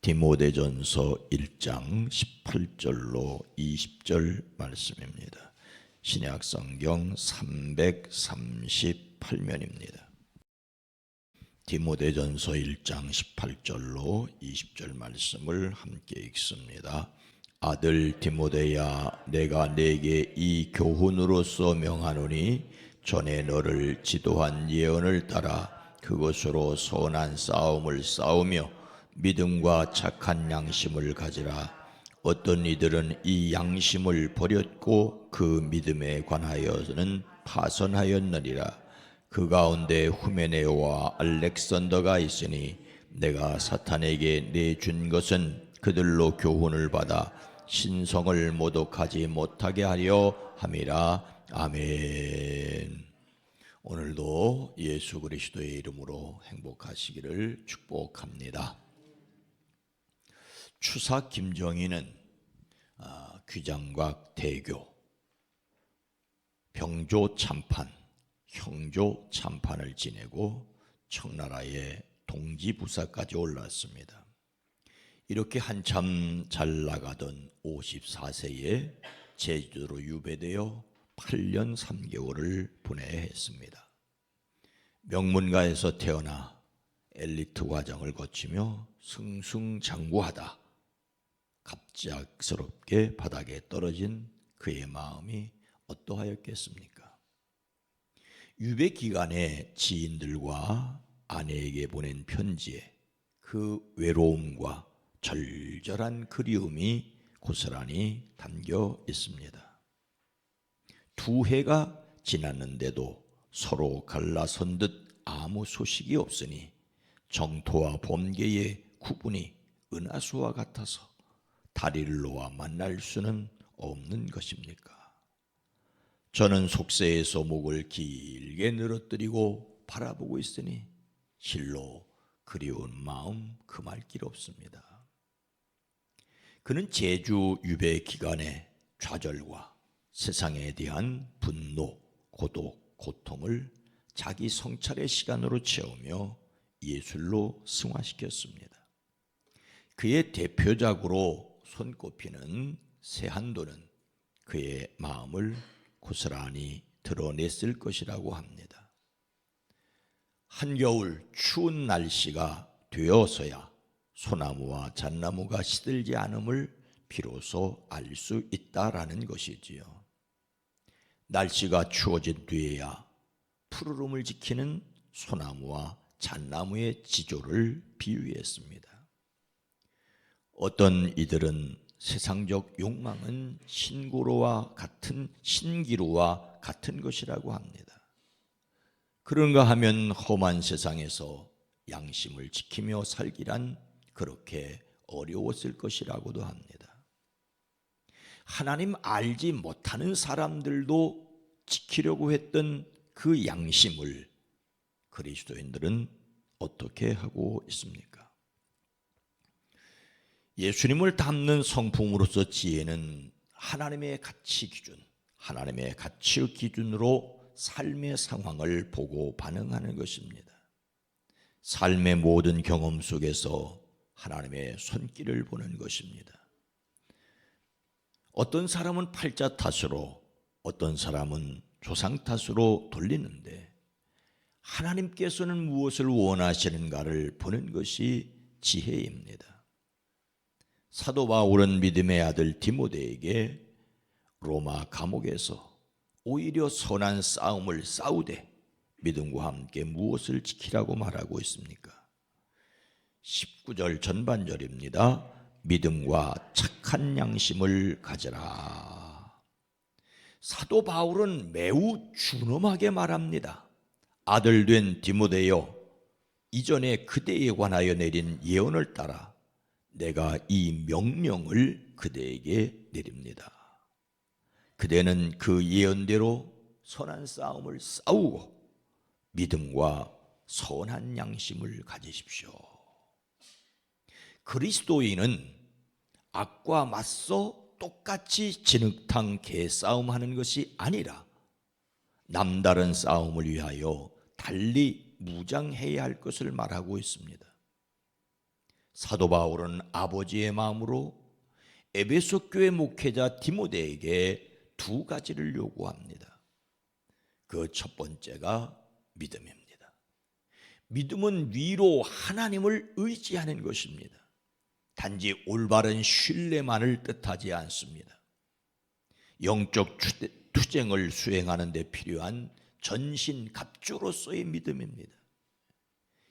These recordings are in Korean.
디모데전서 1장 18절로 20절 말씀입니다. 신약 성경 338면입니다. 디모데전서 1장 18절로 20절 말씀을 함께 읽습니다. 아들 디모데야 내가 내게 이 교훈으로서 명하노니 전에 너를 지도한 예언을 따라 그것으로 선한 싸움을 싸우며 믿음과 착한 양심을 가지라 어떤 이들은 이 양심을 버렸고 그 믿음에 관하여는 파선하였느니라 그 가운데 후메네오와 알렉산더가 있으니 내가 사탄에게 내준 것은 그들로 교훈을 받아 신성을 모독하지 못하게 하려 함이라 아멘. 오늘도 예수 그리스도의 이름으로 행복하시기를 축복합니다. 추사 김정희는 아, 귀장곽 대교, 병조 참판, 형조 참판을 지내고 청나라의 동지부사까지 올랐습니다. 이렇게 한참 잘 나가던 54세에 제주도로 유배되어 8년 3개월을 보내했습니다. 명문가에서 태어나 엘리트 과정을 거치며 승승장구하다 갑작스럽게 바닥에 떨어진 그의 마음이 어떠하였겠습니까? 유배 기간에 지인들과 아내에게 보낸 편지에 그 외로움과 절절한 그리움이 고스란히 담겨 있습니다. 두 해가 지났는데도 서로 갈라선 듯 아무 소식이 없으니 정토와 범계의 구분이 은하수와 같아서 놓아 만날 수는 없는 것입니까? 저는 속세에서 목을 길게 늘어뜨리고 바라보고 있으니 실로 그리운 마음 금할 길 없습니다. 그는 제주 유배 기간에 좌절과 세상에 대한 분노, 고독, 고통을 자기 성찰의 시간으로 채우며 예술로 승화시켰습니다. 그의 대표작으로 손꼽히는 새한도는 그의 마음을 고스란히 드러냈을 것이라고 합니다. 한겨울 추운 날씨가 되어서야 소나무와 잣나무가 시들지 않음을 비로소 알 수 있다라는 것이지요. 날씨가 추워진 뒤에야 푸르름을 지키는 소나무와 잣나무의 지조를 비유했습니다. 어떤 이들은 세상적 욕망은 신고로와 같은 신기루와 같은 것이라고 합니다. 그런가 하면 험한 세상에서 양심을 지키며 살기란 그렇게 어려웠을 것이라고도 합니다. 하나님 알지 못하는 사람들도 지키려고 했던 그 양심을 그리스도인들은 어떻게 하고 있습니까? 예수님을 닮는 성품으로서 지혜는 하나님의 가치 기준, 하나님의 가치의 기준으로 삶의 상황을 보고 반응하는 것입니다. 삶의 모든 경험 속에서 하나님의 손길을 보는 것입니다. 어떤 사람은 팔자 탓으로, 어떤 사람은 조상 탓으로 돌리는데 하나님께서는 무엇을 원하시는가를 보는 것이 지혜입니다. 사도 바울은 믿음의 아들 디모데에게 로마 감옥에서 오히려 선한 싸움을 싸우되 믿음과 함께 무엇을 지키라고 말하고 있습니까? 19절 전반절입니다. 믿음과 착한 양심을 가져라. 사도 바울은 매우 준엄하게 말합니다. 아들 된 디모데여, 이전에 그대에 관하여 내린 예언을 따라 내가 이 명령을 그대에게 내립니다. 그대는 그 예언대로 선한 싸움을 싸우고 믿음과 선한 양심을 가지십시오. 그리스도인은 악과 맞서 똑같이 진흙탕 개싸움 하는 것이 아니라 남다른 싸움을 위하여 달리 무장해야 할 것을 말하고 있습니다. 사도 바울은 아버지의 마음으로 에베소 교회 목회자 디모데에게 두 가지를 요구합니다. 그 첫 번째가 믿음입니다. 믿음은 위로 하나님을 의지하는 것입니다. 단지 올바른 신뢰만을 뜻하지 않습니다. 영적 투쟁을 수행하는 데 필요한 전신 갑주로서의 믿음입니다.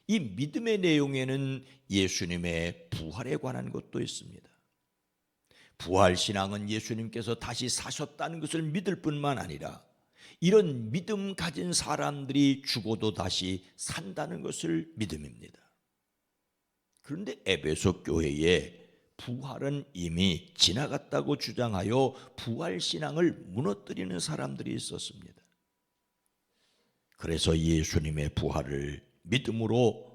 이 믿음의 내용에는 예수님의 부활에 관한 것도 있습니다. 부활 신앙은 예수님께서 다시 사셨다는 것을 믿을 뿐만 아니라 이런 믿음 가진 사람들이 죽어도 다시 산다는 것을 믿음입니다. 그런데 에베소 교회에 부활은 이미 지나갔다고 주장하여 부활 신앙을 무너뜨리는 사람들이 있었습니다. 그래서 예수님의 부활을 믿음으로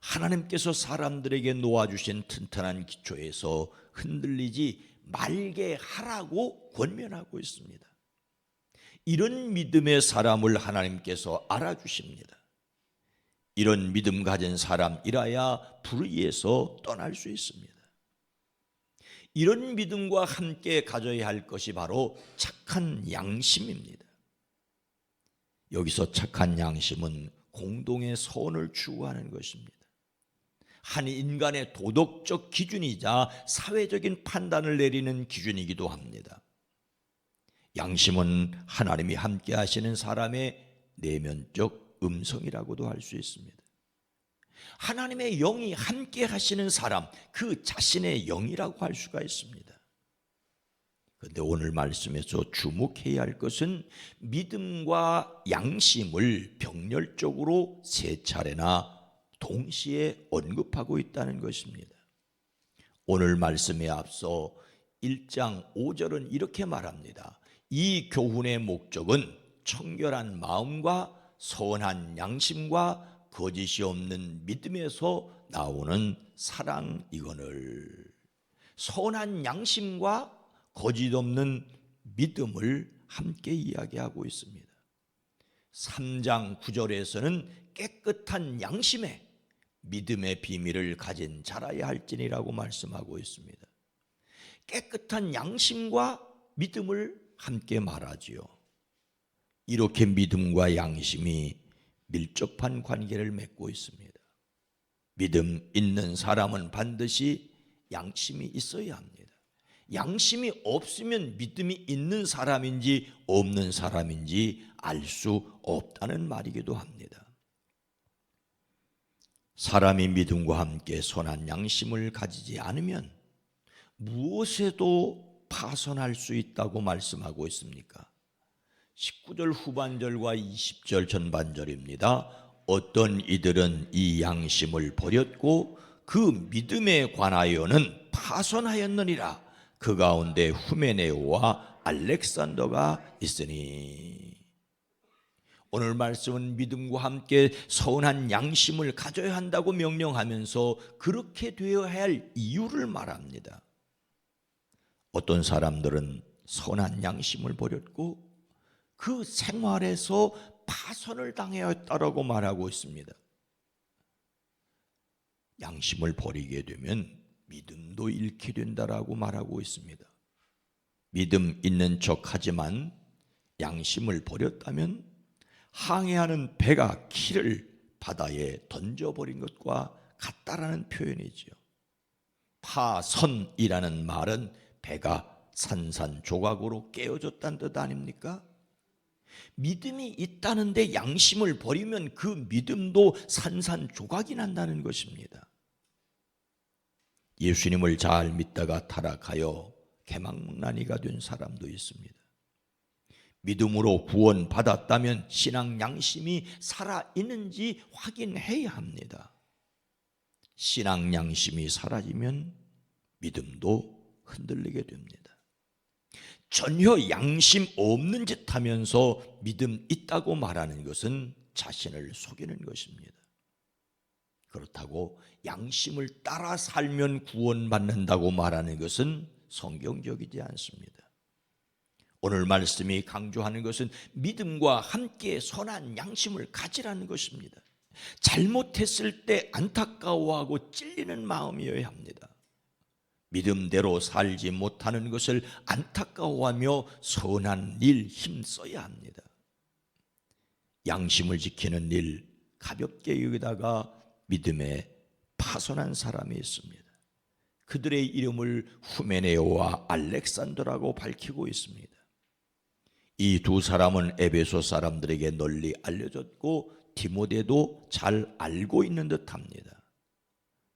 하나님께서 사람들에게 놓아주신 튼튼한 기초에서 흔들리지 말게 하라고 권면하고 있습니다. 이런 믿음의 사람을 하나님께서 알아주십니다. 이런 믿음 가진 사람이라야 불의에서 떠날 수 있습니다. 이런 믿음과 함께 가져야 할 것이 바로 착한 양심입니다. 여기서 착한 양심은 공동의 선을 추구하는 것입니다. 한 인간의 도덕적 기준이자 사회적인 판단을 내리는 기준이기도 합니다. 양심은 하나님이 함께 하시는 사람의 내면적 음성이라고도 할 수 있습니다. 하나님의 영이 함께 하시는 사람, 그 자신의 영이라고 할 수가 있습니다. 그런데 오늘 말씀에서 주목해야 할 것은 믿음과 양심을 병렬적으로 세 차례나 동시에 언급하고 있다는 것입니다. 오늘 말씀에 앞서 1장 5절은 이렇게 말합니다. 이 교훈의 목적은 청결한 마음과 선한 양심과 거짓이 없는 믿음에서 나오는 사랑이거늘 선한 양심과 거짓 없는 믿음을 함께 이야기하고 있습니다. 3장 9절에서는 깨끗한 양심에 믿음의 비밀을 가진 자라야 할지니라고 말씀하고 있습니다. 깨끗한 양심과 믿음을 함께 말하지요. 이렇게 믿음과 양심이 밀접한 관계를 맺고 있습니다. 믿음 있는 사람은 반드시 양심이 있어야 합니다. 양심이 없으면 믿음이 있는 사람인지 없는 사람인지 알 수 없다는 말이기도 합니다. 사람이 믿음과 함께 선한 양심을 가지지 않으면 무엇에도 파손할 수 있다고 말씀하고 있습니까? 19절 후반절과 20절 전반절입니다. 어떤 이들은 이 양심을 버렸고 그 믿음에 관하여는 파손하였느니라. 그 가운데 후메네오와 알렉산더가 있으니 오늘 말씀은 믿음과 함께 서운한 양심을 가져야 한다고 명령하면서 그렇게 되어야 할 이유를 말합니다. 어떤 사람들은 선한 양심을 버렸고 그 생활에서 파손을 당하였다라고 말하고 있습니다. 양심을 버리게 되면 믿음도 잃게 된다라고 말하고 있습니다. 믿음 있는 척 하지만 양심을 버렸다면 항해하는 배가 키를 바다에 던져버린 것과 같다라는 표현이지요. 파선이라는 말은 배가 산산조각으로 깨어졌다는 뜻 아닙니까? 믿음이 있다는데 양심을 버리면 그 믿음도 산산조각이 난다는 것입니다. 예수님을 잘 믿다가 타락하여 개망난이가 된 사람도 있습니다. 믿음으로 구원 받았다면 신앙 양심이 살아 있는지 확인해야 합니다. 신앙 양심이 사라지면 믿음도 흔들리게 됩니다. 전혀 양심 없는 짓 하면서 믿음 있다고 말하는 것은 자신을 속이는 것입니다. 그렇다고 양심을 따라 살면 구원받는다고 말하는 것은 성경적이지 않습니다. 오늘 말씀이 강조하는 것은 믿음과 함께 선한 양심을 가지라는 것입니다. 잘못했을 때 안타까워하고 찔리는 마음이어야 합니다. 믿음대로 살지 못하는 것을 안타까워하며 선한 일 힘써야 합니다. 양심을 지키는 일 가볍게 여기다가 믿음에 파손한 사람이 있습니다. 그들의 이름을 후메네오와 알렉산더라고 밝히고 있습니다. 이 두 사람은 에베소 사람들에게 널리 알려졌고 디모데도 잘 알고 있는 듯합니다.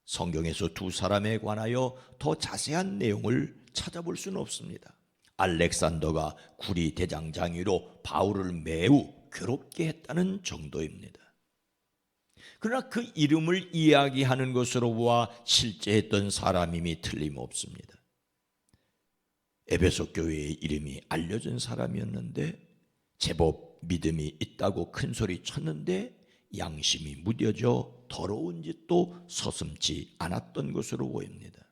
성경에서 두 사람에 관하여 더 자세한 내용을 찾아볼 수는 없습니다. 알렉산더가 구리 대장장이로 바울을 매우 괴롭게 했다는 정도입니다. 그러나 그 이름을 이야기하는 것으로 보아 실제 했던 사람임이 틀림없습니다. 에베소 교회의 이름이 알려진 사람이었는데 제법 믿음이 있다고 큰 소리 쳤는데 양심이 무뎌져 더러운 짓도 서슴지 않았던 것으로 보입니다.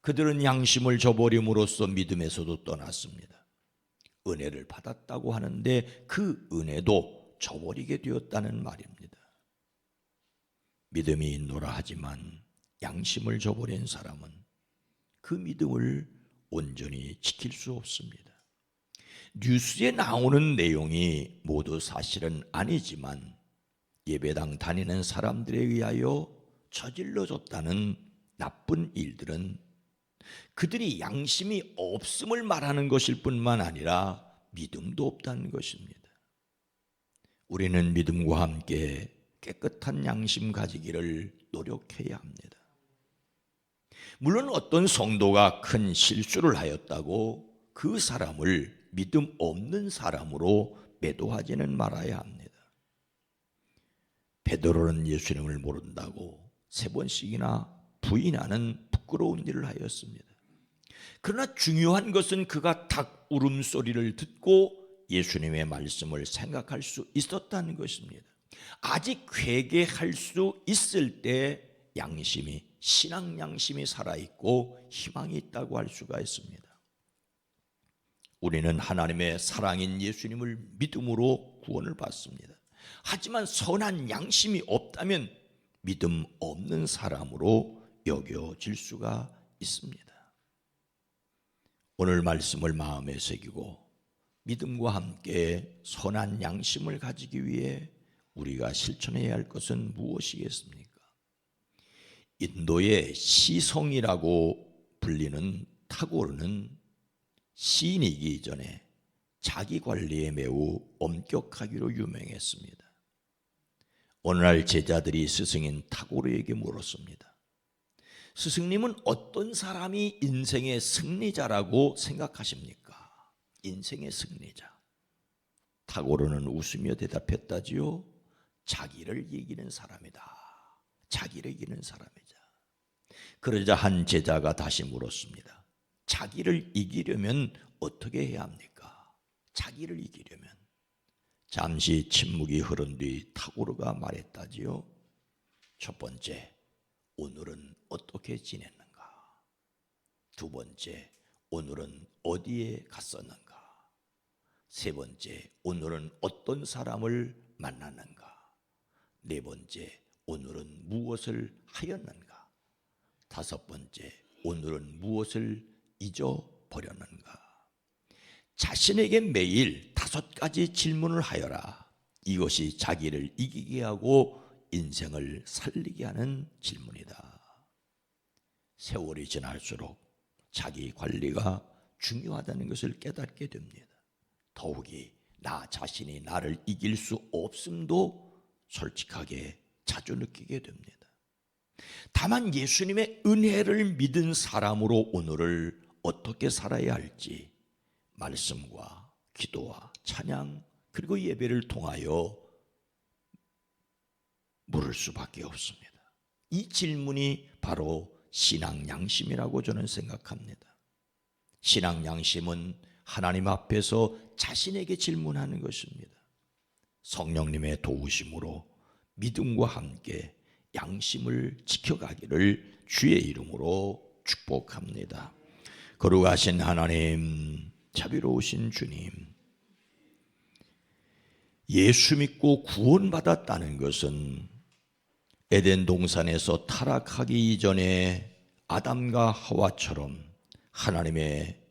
그들은 양심을 저버림으로써 믿음에서도 떠났습니다. 은혜를 받았다고 하는데 그 은혜도 저버리게 되었다는 말입니다. 믿음이 있노라 하지만 양심을 저버린 사람은 그 믿음을 온전히 지킬 수 없습니다. 뉴스에 나오는 내용이 모두 사실은 아니지만 예배당 다니는 사람들에 의하여 저질러졌다는 나쁜 일들은 그들이 양심이 없음을 말하는 것일 뿐만 아니라 믿음도 없다는 것입니다. 우리는 믿음과 함께 깨끗한 양심 가지기를 노력해야 합니다. 물론 어떤 성도가 큰 실수를 하였다고 그 사람을 믿음 없는 사람으로 매도하지는 말아야 합니다. 베드로는 예수님을 모른다고 세 번씩이나 부인하는 부끄러운 일을 하였습니다. 그러나 중요한 것은 그가 닭 울음소리를 듣고 예수님의 말씀을 생각할 수 있었다는 것입니다. 아직 회개할 수 있을 때 양심이 신앙 양심이 살아 있고 희망이 있다고 할 수가 있습니다. 우리는 하나님의 사랑인 예수님을 믿음으로 구원을 받습니다. 하지만 선한 양심이 없다면 믿음 없는 사람으로 여겨질 수가 있습니다. 오늘 말씀을 마음에 새기고 믿음과 함께 선한 양심을 가지기 위해 우리가 실천해야 할 것은 무엇이겠습니까? 인도의 시성이라고 불리는 타고르는 시인이기 전에 자기 관리에 매우 엄격하기로 유명했습니다. 오늘날 제자들이 스승인 타고르에게 물었습니다. 스승님은 어떤 사람이 인생의 승리자라고 생각하십니까? 인생의 승리자. 타고르는 웃으며 대답했다지요. 자기를 이기는 사람이다. 자기를 이기는 사람이자. 그러자 한 제자가 다시 물었습니다. 자기를 이기려면 어떻게 해야 합니까? 자기를 이기려면. 잠시 침묵이 흐른 뒤 타고르가 말했다지요. 첫 번째, 오늘은 어떻게 지냈는가? 두 번째, 오늘은 어디에 갔었는가? 세 번째, 오늘은 어떤 사람을 만났는가? 네 번째, 오늘은 무엇을 하였는가? 다섯 번째, 오늘은 무엇을 잊어버렸는가? 자신에게 매일 다섯 가지 질문을 하여라. 이것이 자기를 이기게 하고 인생을 살리게 하는 질문이다. 세월이 지날수록 자기 관리가 중요하다는 것을 깨닫게 됩니다. 더욱이 나 자신이 나를 이길 수 없음도 솔직하게 자주 느끼게 됩니다. 다만 예수님의 은혜를 믿은 사람으로 오늘을 어떻게 살아야 할지 말씀과 기도와 찬양 그리고 예배를 통하여 물을 수밖에 없습니다. 이 질문이 바로 신앙 양심이라고 저는 생각합니다. 신앙 양심은 하나님 앞에서 자신에게 질문하는 것입니다. 성령님의 도우심으로 믿음과 함께 양심을 지켜가기를 주의 이름으로 축복합니다. 거룩하신 하나님, 자비로우신 주님, 예수 믿고 구원받았다는 것은 에덴 동산에서 타락하기 이전에 아담과 하와처럼 하나님의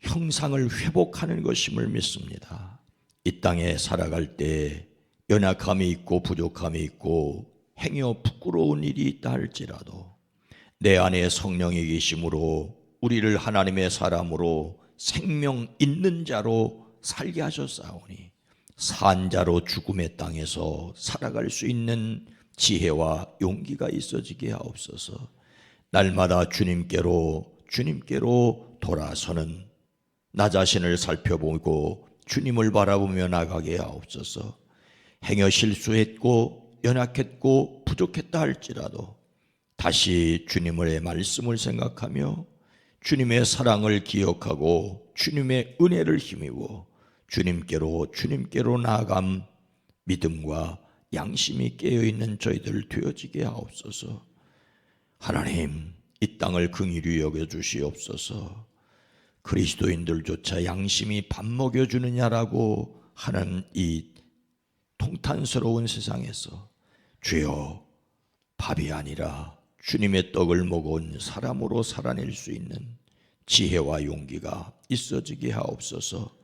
형상을 회복하는 것임을 믿습니다. 이 땅에 살아갈 때 연약함이 있고 부족함이 있고 행여 부끄러운 일이 있다 할지라도 내 안에 성령이 계심으로 우리를 하나님의 사람으로 생명 있는 자로 살게 하셨사오니 산자로 죽음의 땅에서 살아갈 수 있는 지혜와 용기가 있어지게 하옵소서. 날마다 주님께로 주님께로 돌아서는 나 자신을 살펴보고 주님을 바라보며 나가게 하옵소서. 행여 실수했고 연약했고 부족했다 할지라도 다시 주님의 말씀을 생각하며 주님의 사랑을 기억하고 주님의 은혜를 힘입어 주님께로 주님께로 나아감 믿음과 양심이 깨어 있는 저희들 되어지게 하옵소서. 하나님 이 땅을 긍휼히 여겨 주시옵소서. 그리스도인들조차 양심이 밥 먹여 주느냐라고 하는 이 통탄스러운 세상에서 주여 밥이 아니라 주님의 떡을 먹은 사람으로 살아낼 수 있는 지혜와 용기가 있어지게 하옵소서.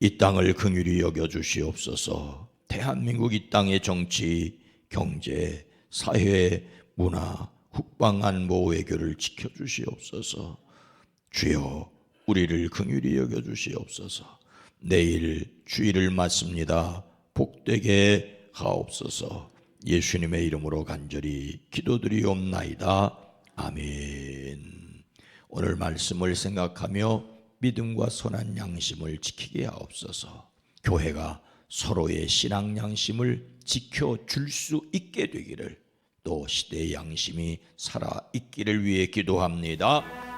이 땅을 긍휼히 여겨 주시옵소서. 대한민국 이 땅의 정치, 경제, 사회, 문화, 국방 안보 외교를 지켜 주시옵소서. 주여 우리를 긍휼히 여겨 주시옵소서. 내일 주일을 맞습니다. 복되게 하옵소서. 예수님의 이름으로 간절히 기도드리옵나이다. 아멘. 오늘 말씀을 생각하며 믿음과 선한 양심을 지키게 하옵소서. 교회가 서로의 신앙 양심을 지켜 줄 수 있게 되기를 또 시대의 양심이 살아 있기를 위해 기도합니다.